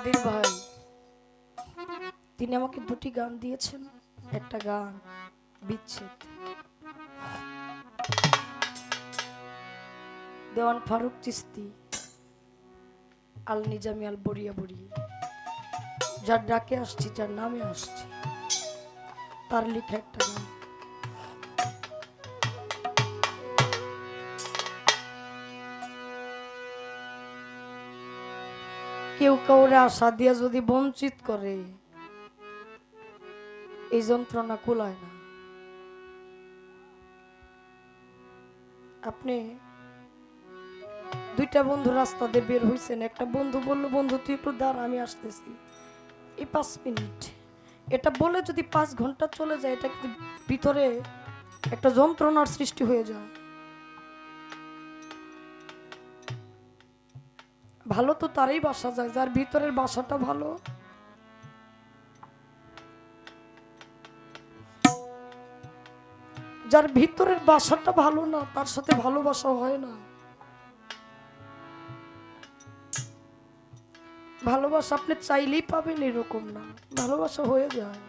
কাদির ভাই। তিনি আমাকে দুটি গান দিয়েছেন। একটা গান, বিচ্ছেদ। দেওয়ান ফারুক চিস্তি, আল নিজামি আল বড়িয়া বড়ি যার ডাকে আসছি, যার নামে আসছি, তার লেখা একটা গান। কেউ কাউরে আশা দিয়ে যদি বঞ্চিত করে, এই যন্ত্রণা কুলায় না। আপনি দুইটা বন্ধু রাস্তা দিয়ে বের হয়েছেন একটা বন্ধু বলল, বন্ধু, তুই একটু দাঁড়া, আমি আসতেছি। এই পাঁচ মিনিট। এটা বলে যদি পাঁচ ঘণ্টা চলে যায়, এটা ভিতরে একটা যন্ত্রণার সৃষ্টি হয়ে যায়। ভালো তো তারই বাসা যায়, যার ভিতরের বাসাটা ভালো। যার ভিতরের বাসাটা ভালো না, তার সাথে ভালোবাসা হয় না। ভালোবাসা আপনি চাইলেই পাবেন এরকম না, ভালোবাসা হয়ে যায়।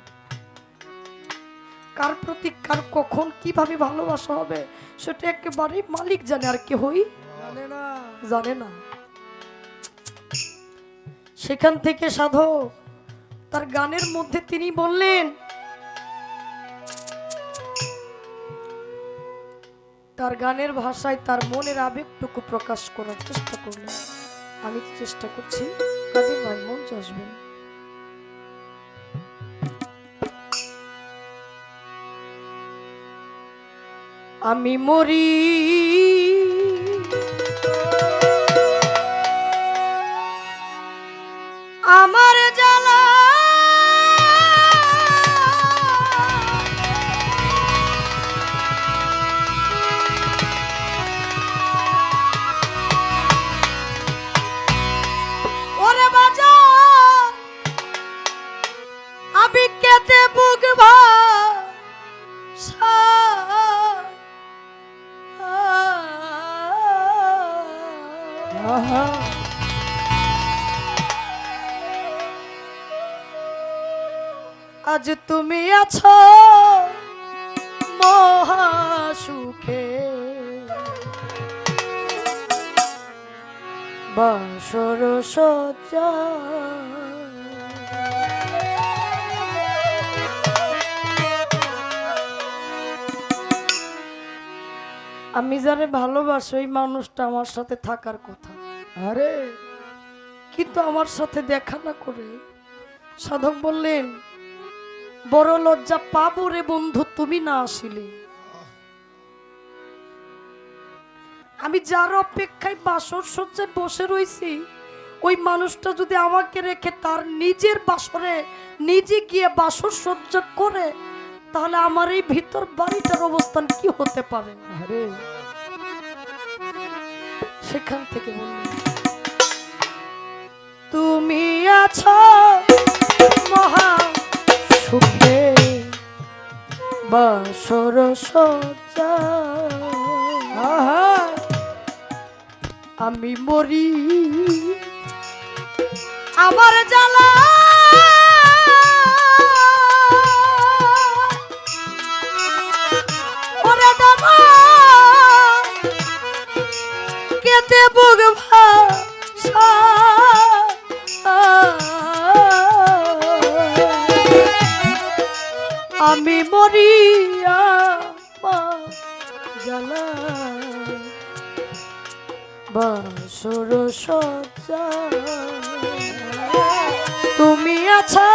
কার প্রতি, কার কখন কীভাবে ভালোবাসা হবে, সেটা একেবারে মালিক জানে, আর কেহই জানে না। জানে না। সেখান থেকে সাধক, তার গানের মধ্যে তিনি বললেন, তার গানের ভাষায় তার মনের আবেগটুকু প্রকাশ করার চেষ্টা করলেন। আমি চেষ্টা করছি কাদের ভাই মঞ্চ আসবেন আমি মরি বাসর সজ্জা। আমি যারে ভালোবাসি ওই মানুষটা আমার সাথে থাকার কথা। আরে, কিন্তু আমার সাথে দেখা না করে। সাধক বললেন, বড় লজ্জা পাবো রে বন্ধু, তুমি না আসিলে। আমি যার অপেক্ষায় বাসর সজ্জায় বসে রয়েছি ওই মানুষটা যদি আমাকে রেখে তার নিজের বাসরে নিজে গিয়ে বাসর সজ্জা করে তাহলে আমার এই ভিতর বাড়িটার অবস্থান কি হতে পারে? সেখান থেকে বললেন তুমি আছো মহা সুখে বাসর সজ্জা। আহা। আমি মরি। আমার জ্বালা। কেতে বুক ভাষা আমি মরিয়া বাসর তুমি আছো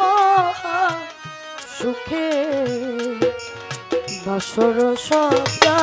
মহা সুখে বাসর সজ্জা।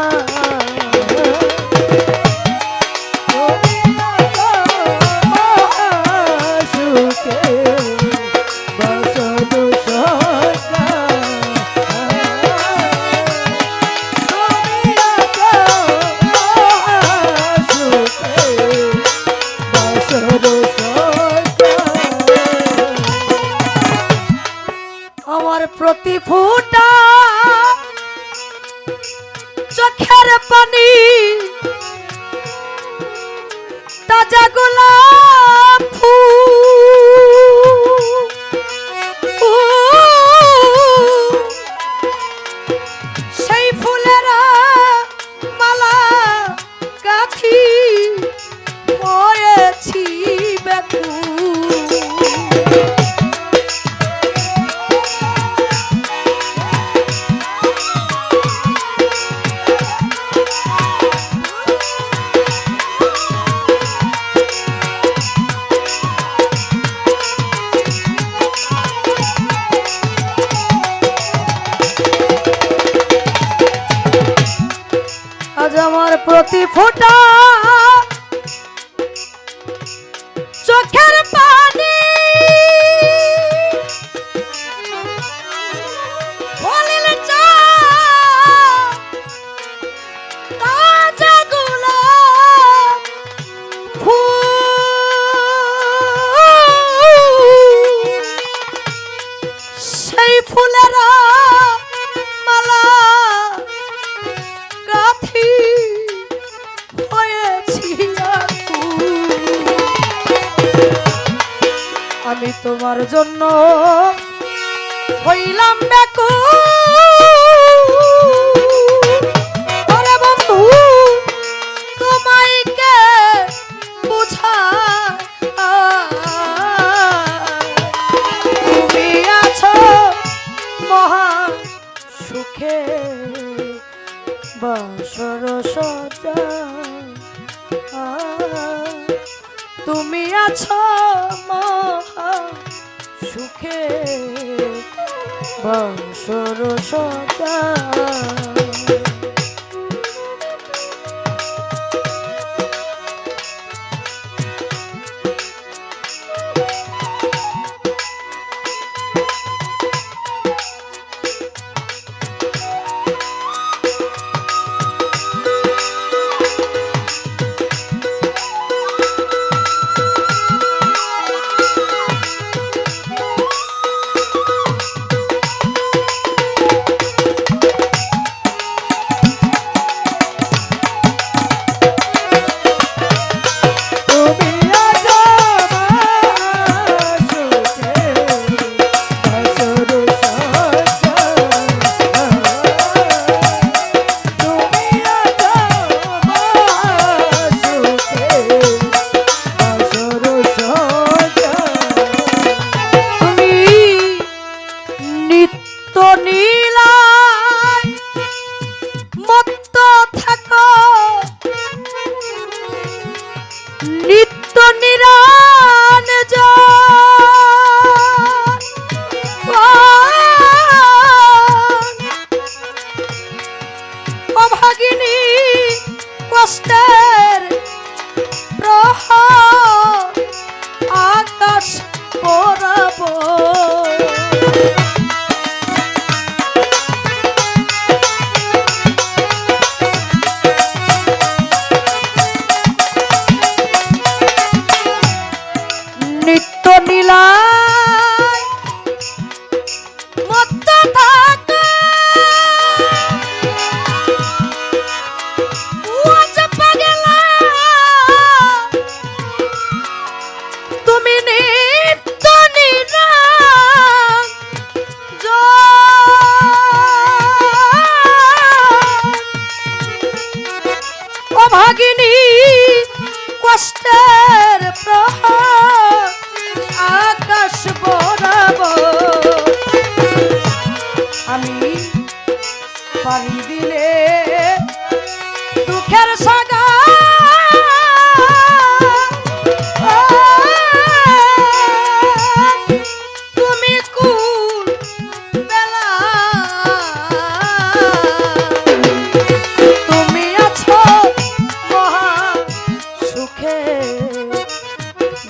আমার প্রতি ফোটা। মুখে বসর সজা। তুমি আছো সুখে বসর সজা।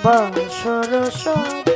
বংশরসব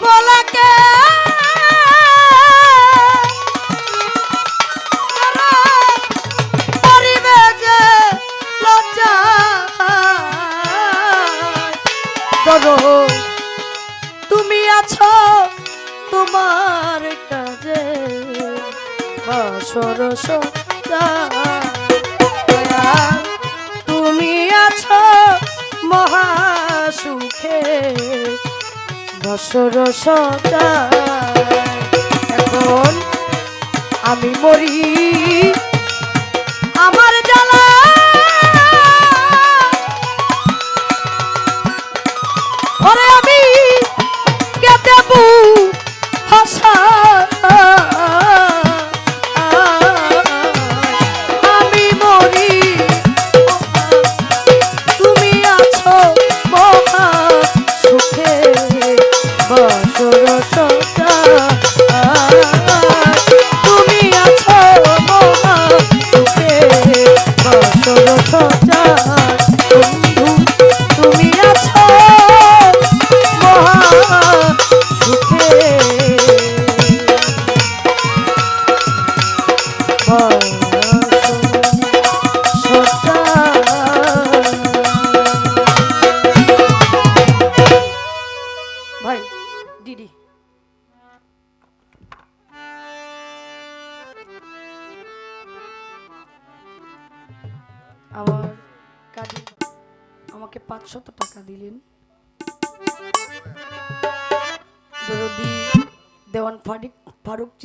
bola. সদা এখন আমি মরি।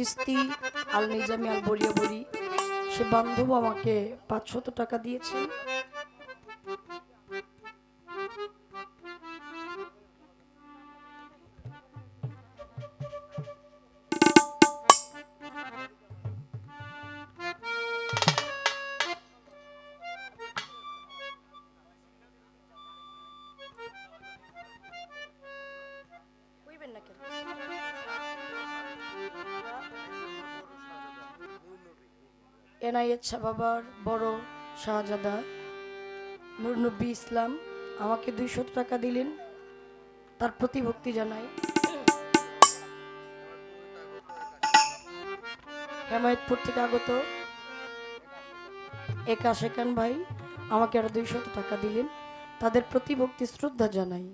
ফারুক চিস্তি আল নিজামি আল বরি সে বান্ধব আমাকে পাঁচশত টাকা দিয়েছে। এনআইএচ বাবার বড় শাহজাদা নুরনবী ইসলাম আমাকে দুইশো টাকা দিলেন, তার প্রতি ভক্তি জানাই হেমায়তপুর থেকে আগত একা শেখান ভাই আমাকে আরও দুইশত টাকা দিলেন, তাদের প্রতি ভক্তি শ্রদ্ধা জানাই